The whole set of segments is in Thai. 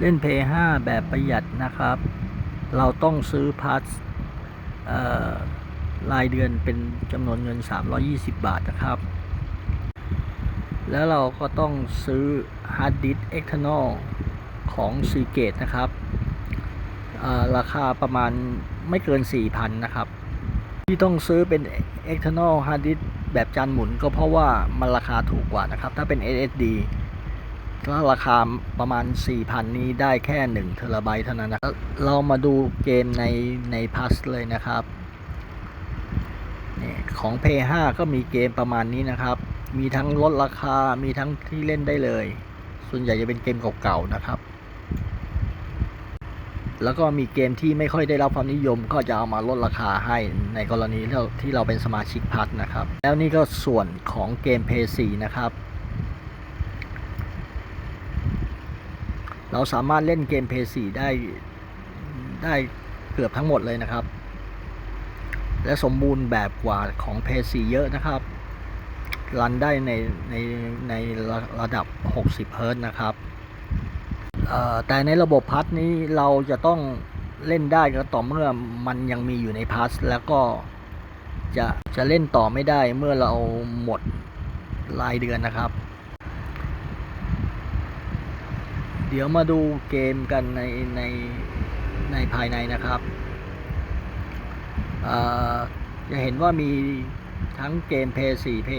เล่น p 5แบบประหยัดนะครับ เราต้องซื้อพาสเอ่อรายเดือนเป็นจำนวนเงิน 320 บาทนะครับ แล้วเราก็ต้องซื้อฮาร์ดดิสก์ external ของ Seagate นะครับ ราคาประมาณไม่เกิน 4,000 นะครับ ที่ต้องซื้อเป็น external hard disk แบบจานหมุนก็เพราะว่ามันราคาถูกกว่านะครับ ถ้าเป็น SSD ถ้าราคาประมาณ 4,000 นี้ได้แค่1เทราไบต์เท่านั้นนะครับ เรามาดูเกมในในพัสเลยนะครับนี่ของ p 5ก็มีเกมประมาณนี้นะครับ มีทั้งลดราคา มีทั้งที่เล่นได้เลย ส่วนใหญ่จะเป็นเกมเก่าๆนะครับ แล้วก็มีเกมที่ไม่ค่อยได้รับความนิยม ก็จะเอามาลดราคาให้ในกรณีที่เราเป็นสมาชิกพัทนะครับ แล้วนี่ก็ส่วนของเกม p 4นะครับ เราสามารถเล่นเกม p 4ได้ได้เกือบทั้งหมดเลยนะครับ และสมบูรณ์แบบกว่าของ p 4เยอะนะครับ รันได้ในในในระระดับ 60 เฮิร์ตนะครับแต่ในระบบพัทนี้เราจะต้องเล่นได้ก็ต่อเมื่อมันยังมีอยู่ในพัสแล้วก็จะจะเล่นต่อไม่ได้เมื่อเราหมดรายเดือนนะครับ เดี๋ยวมาดูเกมกันในในในภายในนะครับจะเห็นว่ามีทั้งเกม p 4 p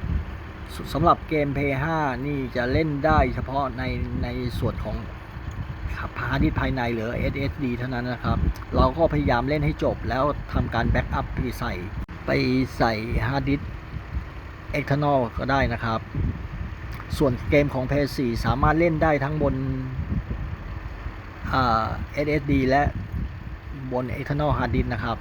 5สำหรับเกม p 5นี่จะเล่นได้เฉพาะในในส่วนของฮาร์ดดิสก์ภายในหรือ SSD เท่านั้นนะครับ เราก็พยายามเล่นให้จบแล้วทำการแบ็กอัพไปใส่ไปใส่ฮาร์ดดิสก์ external ก็ได้นะครับ ส่วนเกมของ p 4สามารถเล่นได้ทั้งบน SSD และบน external hard disk นะครับ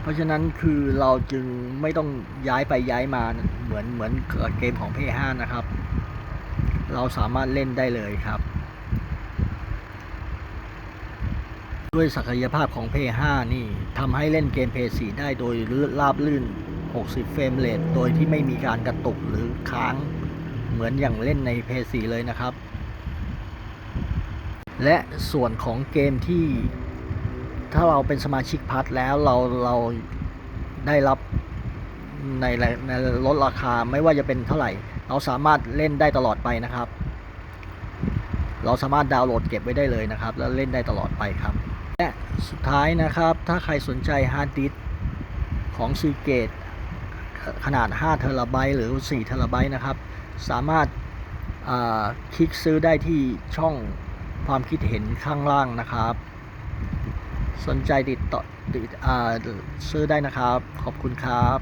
เพราะฉะนั้นคือเราจึงไม่ต้องย้ายไปย้ายมาเหมือนเหมือนเกมของ p 5นะครับ เราสามารถเล่นได้เลยครับ ด้วยศักยภาพของ p 5นี่ทำให้เล่นเกม p 4ได้โดยราบลื่น 60 เฟรมเรทโดยที่ไม่มีการกระตุกหรือค้างเหมือนอย่างเล่นใน p 4เลยนะครับ และส่วนของเกมที่ ถ้าเราเป็นสมาชิกพัทแล้วเราเราได้รับในในลดราคาไม่ว่าจะเป็นเท่าไหร่ เราสามารถเล่นได้ตลอดไปนะครับ เราสามารถดาวน์โหลดเก็บไว้ได้เลยนะครับ แล้วเล่นได้ตลอดไปครับ และสุดท้ายนะครับ ถ้าใครสนใจฮาร์ดดิสของ Seagate ขนาด 5 เทราไบต์หรือ 4 เทราไบต์นะครับ สามารถคลิกซื้อได้ที่ช่องความคิดเห็นข้างล่างนะครับ สนใจติดต่อซื้อได้นะครับ ขอบคุณครับ